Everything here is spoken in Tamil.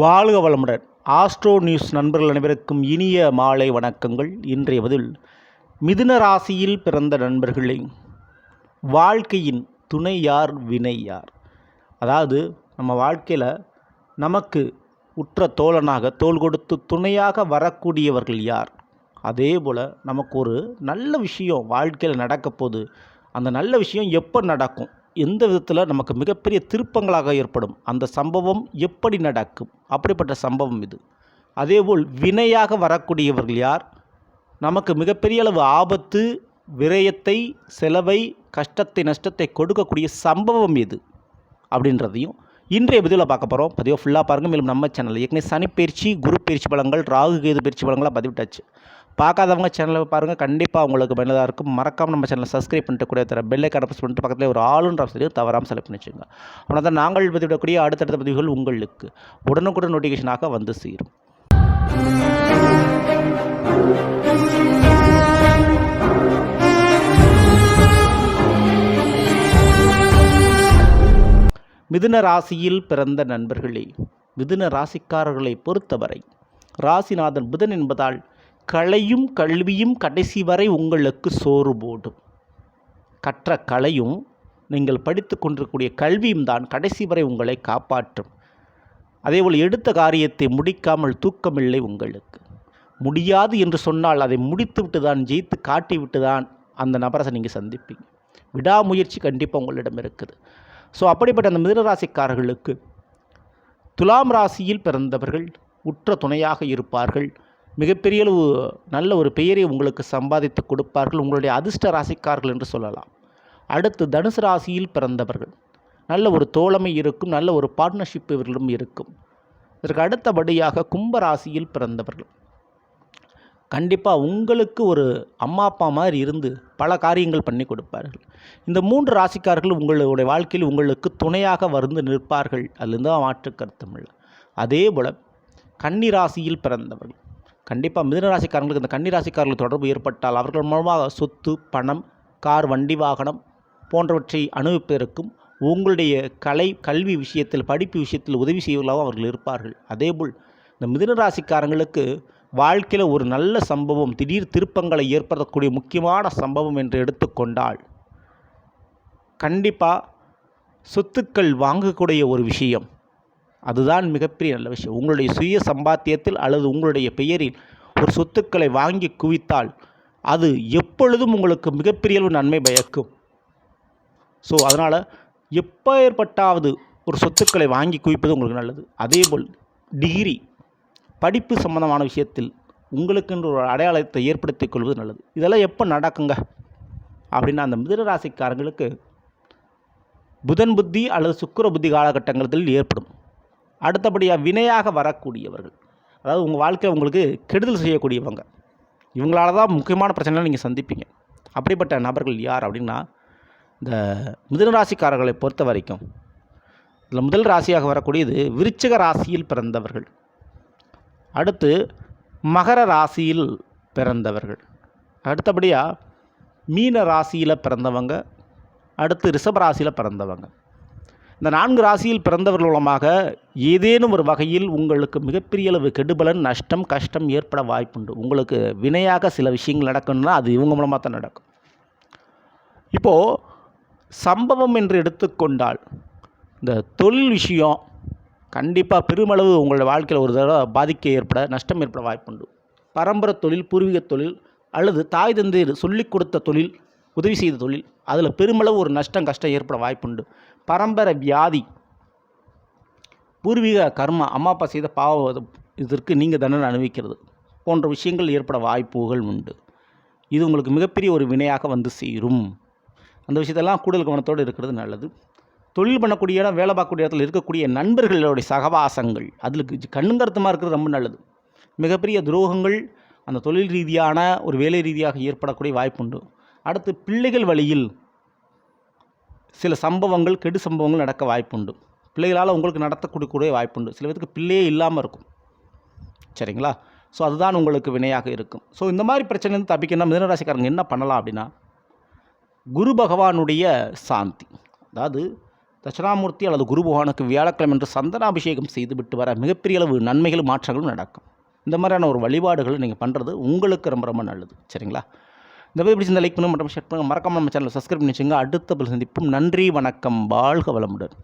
வாழ்க வளமுடன். ஆஸ்ட்ரோ நியூஸ் நண்பர்கள் அனைவருக்கும் இனிய மாலை வணக்கங்கள். இன்றைய பதில் மிதுன ராசியில் பிறந்த நண்பர்களே வாழ்க்கையின் துணை யார் வினை யார்? அதாவது நம்ம வாழ்க்கையில் நமக்கு உற்ற தோழனாக தோள் கொடுத்து துணையாக வரக்கூடியவர்கள் யார்? அதே போல் நமக்கு ஒரு நல்ல விஷயம் வாழ்க்கையில் நடக்கப்போகுது. அந்த நல்ல விஷயம் எப்போ நடக்கும்? எந்த விதத்தில் நமக்கு மிகப்பெரிய திருப்பங்களாக ஏற்படும்? அந்த சம்பவம் எப்படி நடக்கும்? அப்படிப்பட்ட சம்பவம் இது. அதேபோல் வினையாக வரக்கூடியவர்கள் யார்? நமக்கு மிகப்பெரிய அளவு ஆபத்து விரயத்தை செலவை கஷ்டத்தை நஷ்டத்தை கொடுக்கக்கூடிய சம்பவம் எது அப்படின்றதையும் இன்றைய பதிவில் பார்க்க போகிறோம் பதிவை ஃபுல்லாக பாருங்கள் மேலும் நம்ம சேனல் ஏற்கனவே சனிப்பயிற்சி குரு பயிற்சி பலங்கள் ராகு கேது பயிற்சி பலங்களாக பதிவிட்டாச்சு. பார்க்காதவங்க சேனலை பாருங்கள் கண்டிப்பாக உங்களுக்கு பயனுள்ளதாக இருக்கும். மறக்காமல் நம்ம சேனலை சப்ஸ்கிரைப் பண்ணிட்டு கூட தர பெல்லை ப்ரெஸ் பண்ணிட்டு பக்கத்தில் ஒரு ஆளுன்ற ஆப்ஷனையும் தவறாமல் செலக்ட் பண்ணி வச்சுங்க தான் நாங்கள் பதிவிடக்கூடிய அடுத்தடுத்த பதிவுகள் உங்களுக்கு உடனுக்குடன் நோட்டிஃபிகேஷனாக வந்து சேரும். மிதுன ராசியில் பிறந்த நண்பர்களே மிதுன ராசிக்காரர்களை பொறுத்தவரை ராசிநாதன் புதன் என்பதால் கலையும் கல்வியும் கடைசி வரை உங்களுக்கு சோறு போடும். கற்ற கலையும் நீங்கள் படித்து கொண்டிருக்கக்கூடிய கல்வியும் தான் கடைசி வரை உங்களை காப்பாற்றும். அதேபோல் எடுத்த காரியத்தை முடிக்காமல் தூக்கமில்லை உங்களுக்கு. முடியாது என்று சொன்னால் அதை முடித்துவிட்டு தான் ஜெயித்து காட்டிவிட்டு தான் அந்த நபரை நீங்கள் சந்திப்பீங்க. விடாமுயற்சி கண்டிப்பாக உங்களிடம் இருக்குது. ஸோ அப்படிப்பட்ட அந்த மிதனராசிக்காரர்களுக்கு துலாம் ராசியில் பிறந்தவர்கள் உற்ற துணையாக இருப்பார்கள். மிகப்பெரிய அளவு நல்ல ஒரு பெயரை உங்களுக்கு சம்பாதித்து கொடுப்பார்கள் உங்களுடைய அதிர்ஷ்ட ராசிக்கார்கள் என்று சொல்லலாம். அடுத்து தனுசு ராசியில் பிறந்தவர்கள். நல்ல ஒரு தோழமை இருக்கும் நல்ல ஒரு பார்ட்னர்ஷிப் இவர்களும் இருக்கும். இதற்கு அடுத்தபடியாக கும்ப ராசியில் பிறந்தவர்கள். கண்டிப்பாக உங்களுக்கு ஒரு அம்மா அப்பா மாதிரி இருந்து பல காரியங்கள் பண்ணி கொடுப்பார்கள். இந்த மூன்று ராசிக்காரர்கள் உங்களுடைய வாழ்க்கையில் உங்களுக்கு துணையாக வந்து நிற்பார்கள் அதுலேருந்து தான் மாற்று கருத்தமில்லை அதே போல் கன்னி ராசியில் பிறந்தவர்கள். கண்டிப்பாக மிதனராசிக்காரங்களுக்கு இந்த கன்னிராசிக்காரர்கள் தொடர்பு ஏற்பட்டால் அவர்கள் மூலமாக சொத்து பணம் கார் வண்டி வாகனம் போன்றவற்றை அனுபவிப்பதற்கும் உங்களுடைய கலை கல்வி விஷயத்தில் படிப்பு விஷயத்தில் உதவி செய்வர்களாகவும் அவர்கள் இருப்பார்கள். அதேபோல் இந்த மிதனராசிக்காரங்களுக்கு வாழ்க்கையில் ஒரு நல்ல சம்பவம் திடீர் திருப்பங்களை ஏற்படுத்தக்கூடிய முக்கியமான சம்பவம் என்று எடுத்துக்கொண்டால் கண்டிப்பாக சொத்துக்கள் வாங்கக்கூடிய ஒரு விஷயம். அதுதான் மிகப்பெரிய நல்ல விஷயம். உங்களுடைய சுய சம்பாத்தியத்தில் அல்லது உங்களுடைய பெயரில் ஒரு சொத்துக்களை வாங்கி குவித்தால் அது எப்பொழுதும் உங்களுக்கு மிகப்பெரிய அளவு நன்மை பயக்கும். ஸோ அதனால் எப்போ ஏற்பட்டாவது ஒரு சொத்துக்களை வாங்கி குவிப்பது உங்களுக்கு நல்லது. அதேபோல் டிகிரி படிப்பு சம்பந்தமான விஷயத்தில் உங்களுக்கென்று ஒரு அடையாளத்தை ஏற்படுத்திக் கொள்வது நல்லது. இதெல்லாம் எப்போ நடக்குங்க? அப்படின்னா அந்த மிதுன ராசிக்காரங்களுக்கு புதன் புத்தி அல்லது சுக்கிர புத்தி காலகட்டங்களில் ஏற்படும். அடுத்தபடியாக வினையாக வரக்கூடியவர்கள். அதாவது உங்கள் வாழ்க்கையில் உங்களுக்கு கெடுதல் செய்யக்கூடியவங்க. இவங்களால தான் முக்கியமான பிரச்சனைகளை நீங்கள் சந்திப்பீங்க. அப்படிப்பட்ட நபர்கள் யார் அப்படின்னா இந்த மிதுன ராசிக்காரர்களை பொறுத்த வரைக்கும் இதில் முதல் ராசியாக வரக்கூடியது விருச்சிக ராசியில் பிறந்தவர்கள். அடுத்து மகர ராசியில் பிறந்தவர்கள். அடுத்தபடியாக மீன ராசியில் பிறந்தவங்க. அடுத்து ரிஷப ராசியில் பிறந்தவங்க. இந்த நான்கு ராசியில் பிறந்தவர்கள் மூலமாக ஏதேனும் ஒரு வகையில் உங்களுக்கு மிகப்பெரிய அளவு கெடுபலன் நஷ்டம் கஷ்டம் ஏற்பட வாய்ப்புண்டு. உங்களுக்கு வினையாக சில விஷயங்கள் நடக்கணும்னா அது இவங்க மூலமாக தான் நடக்கும். இப்போது சம்பவம் என்று எடுத்துக்கொண்டால் இந்த தொழில் விஷயம் கண்டிப்பாக பெருமளவு உங்களுடைய வாழ்க்கையில் ஒரு தடவை பாதிக்க ஏற்பட நஷ்டம் ஏற்பட வாய்ப்புண்டு. பரம்பரை தொழில் பூர்வீக தொழில் அல்லது தாய் தந்தையர் சொல்லிக் கொடுத்த தொழில் உதவி செய்த தொழில் அதில் பெருமளவு ஒரு நஷ்டம் கஷ்டம் ஏற்பட வாய்ப்புண்டு. பரம்பரை வியாதி. பூர்வீக கர்மா அம்மா அப்பா செய்த பாவ இதற்கு நீங்கள் தண்டனை அனுபவிக்கிறது போன்ற விஷயங்கள் ஏற்பட வாய்ப்புகள் உண்டு. இது உங்களுக்கு மிகப்பெரிய ஒரு வினையாக வந்து சேரும். அந்த விஷயத்தெல்லாம் கூடுதல் கவனத்தோடு இருக்கிறது நல்லது. தொழில் பண்ணக்கூடிய இடம் வேலை பார்க்கக்கூடிய இடத்துல இருக்கக்கூடிய நண்பர்களுடைய சகவாசங்கள் அதில் கண்ணுங்கருத்தமாக இருக்கிறது ரொம்ப நல்லது. மிகப்பெரிய துரோகங்கள் அந்த தொழில் ரீதியான ஒரு வேலை ரீதியாக ஏற்படக்கூடிய வாய்ப்புண்டு. அடுத்து பிள்ளைகள் வழியில் சில சம்பவங்கள் கெடு சம்பவங்கள் நடக்க வாய்ப்புண்டு. பிள்ளைகளால் உங்களுக்கு நடத்தக்கூடிய வாய்ப்புண்டு. சில பேருக்கு பிள்ளையே இல்லாமல் இருக்கும். சரிங்களா? ஸோ அதுதான் உங்களுக்கு வினையாக இருக்கும். ஸோ இந்த மாதிரி பிரச்சனைலேருந்து தப்பிக்கணும் மிதனராசிக்காரங்க என்ன பண்ணலாம் அப்படின்னா குரு பகவானுடைய சாந்தி. அதாவது தட்சிணாமூர்த்தி அல்லது குரு பகவானுக்கு வியாழக்கிழமை என்று சந்தனாபிஷேகம் செய்துவிட்டு வர மிகப்பெரிய அளவு நன்மைகளும் மாற்றங்களும் நடக்கும். இந்த மாதிரியான ஒரு வழிபாடுகளை நீங்கள் பண்ணுறது உங்களுக்கு ரொம்ப ரொம்ப நல்லது. சரிங்களா? இந்த மாதிரி பிடிச்சி லைக் பண்ணுங்கள் மற்றும் ஷேர் பண்ணுங்கள் மறக்காம நம்ம சேனலை சப்ஸ்கிரைப் பண்ணி வச்சுங்க அடுத்த பதில் சந்திப்பும். நன்றி வணக்கம். வாழ்க வளமுடன்.